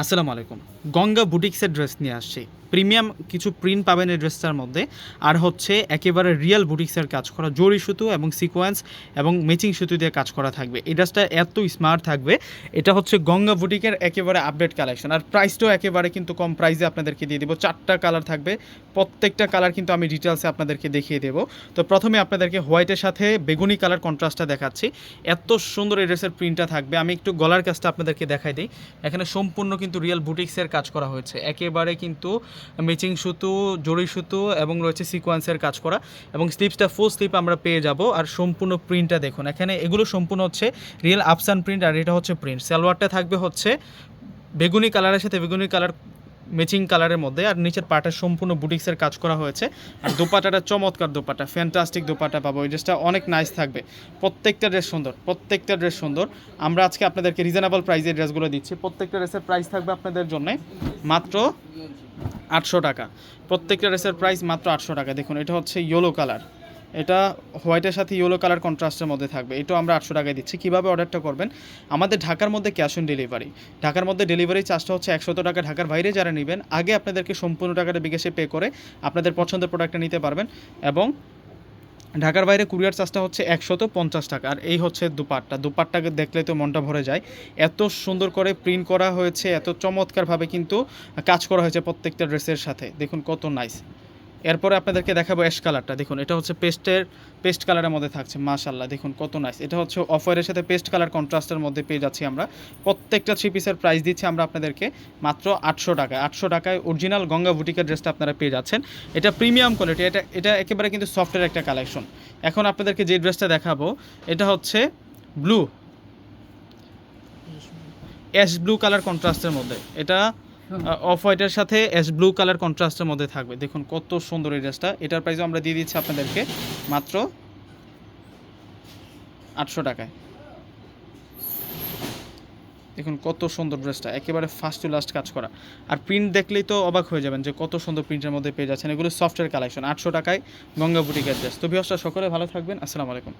আসসালামু আলাইকুম। গঙ্গা বুটিক্সের ড্রেস নিয়ে আসছি। প্রিমিয়াম কিছু প্রিন্ট পাবেন এই ড্রেসটার মধ্যে। আর হচ্ছে একেবারে রিয়েল বুটিক্সের কাজ করা, জরি সুতো এবং সিকোয়েন্স এবং ম্যাচিং সুতো দিয়ে কাজ করা থাকবে। এই ড্রেসটা এত স্মার্ট থাকবে। এটা হচ্ছে গঙ্গা বুটিকের একেবারে আপডেট কালেকশন। আর প্রাইসটাও একেবারে কিন্তু কম প্রাইসে আপনাদেরকে দিয়ে দেবো। চারটা কালার থাকবে। প্রত্যেকটা কালার কিন্তু আমি ডিটেলসে আপনাদেরকে দেখিয়ে দেবো। তো প্রথমে আপনাদেরকে হোয়াইটের সাথে বেগুনি কালার কন্ট্রাস্টটা দেখাচ্ছি। এত সুন্দর এই ড্রেসের প্রিন্টটা থাকবে। আমি একটু গলার কাজটা আপনাদেরকে দেখাই দিই। এখানে সম্পূর্ণ কিন্তু রিয়েল বুটিক্সের কাজ করা হয়েছে। একেবারে কিন্তু মেচিং সুতো, জরি সুতো এবং রয়েছে সিকোয়েন্সের কাজ করা এবং স্লিপসটা ফুল স্লিপ আমরা পেয়ে যাব। আর সম্পূর্ণ প্রিন্টটা দেখুন, এখানে এগুলো সম্পূর্ণ হচ্ছে রিয়েল আপসান প্রিন্ট আর এটা হচ্ছে প্রিন্ট সালোয়ারটা থাকবে হচ্ছে বেগুনি কালারের সাথে বেগুনি কালার ম্যাচিং কালারের মধ্যে, আর নিচের পাটা সম্পূর্ণ বুটিক্সের কাজ করা হয়েছে। আর দোপাটাটা চমৎকার দোপাটা ফ্যান্টাস্টিক দোপাটা পাবো, এই ড্রেসটা অনেক নাইস থাকবে। প্রত্যেকটা ড্রেস সুন্দর, প্রত্যেকটা ড্রেস সুন্দর। আমরা আজকে আপনাদেরকে রিজনেবল প্রাইসে ড্রেসগুলো দিচ্ছি। প্রত্যেকটা ড্রেসের প্রাইস থাকবে আপনাদের জন্য মাত্র আটশো টাকা। প্রত্যেকটা ড্রেসের প্রাইস মাত্র আটশো টাকা। দেখুন, এটা হচ্ছে ইয়েলো কালার এটা হোয়াইটের সাথে ইয়েলো কালার কন্ট্রাস্টের মধ্যে থাকবে। এটাও আমরা আটশো টাকায় দিচ্ছি। কীভাবে অর্ডারটা করবেন? আমাদের ঢাকার মধ্যে ক্যাশ অন ডেলিভারি। ঢাকার মধ্যে ডেলিভারি চার্জটা হচ্ছে একশত টাকা। ঢাকার বাইরে যারা নেবেন, আগে আপনাদেরকে সম্পূর্ণ টাকাটা বিকাশে পে করে আপনাদের পছন্দের প্রোডাক্টটা নিতে পারবেন এবং ঢাকার বাইরে কুরিয়ার চার্জটা হচ্ছে একশত পঞ্চাশ টাকা। আর এই হচ্ছে দুপাটটা। দুপাটটাকে দেখলে তো মনটা ভরে যায়। এত সুন্দর করে প্রিন্ট করা হয়েছে, এত চমৎকারভাবে কিন্তু কাজ করা হয়েছে প্রত্যেকটা ড্রেসের সাথে। দেখুন কত নাইস এরপরে আপনাদেরকে দেখাবো অ্যাশ কালারটা দেখুন, এটা হচ্ছে পেস্টের পেস্ট কালারের মধ্যে থাকছে মাশাল্লাহ দেখুন কত নাইস এটা হচ্ছে অফারের সাথে পেস্ট কালার কন্ট্রাস্টের মধ্যে পেয়ে যাচ্ছি আমরা। প্রত্যেকটা থ্রি পিসের প্রাইস দিচ্ছি আমরা আপনাদেরকে মাত্র আটশো টাকায়। আটশো টাকায় অরিজিনাল গঙ্গা বুটিকের ড্রেসটা আপনারা পেয়ে যাচ্ছেন। এটা প্রিমিয়াম কোয়ালিটি এটা এটা একেবারে কিন্তু সফটের একটা কালেকশন এখন আপনাদেরকে যে ড্রেসটা দেখাবো, এটা হচ্ছে ব্লু অ্যাশ ব্লু কালার কন্ট্রাস্টের মধ্যে। এটা অফ হোয়াইটের সাথে অ্যাশ ব্লু কালার কন্ট্রাস্টের মধ্যে থাকবে। দেখুন কত সুন্দর এই ড্রেসটা এটার প্রাইসও আমরা দিয়ে দিচ্ছি আপনাদেরকে মাত্র আটশো টাকায়। দেখুন কত সুন্দর ড্রেসটা একেবারে ফার্স্ট টু লাস্ট কাজ করা। আর প্রিন্ট দেখলেই তো অবাক হয়ে যাবেন যে কত সুন্দর প্রিন্টের মধ্যে পেয়ে যাচ্ছেন। এগুলো সফটওয়্যার কালেকশন আটশো টাকায় গঙ্গা বুটিকের ড্রেস তো বিহসটা সকলে ভালো থাকবেন। আসসালামু আলাইকুম।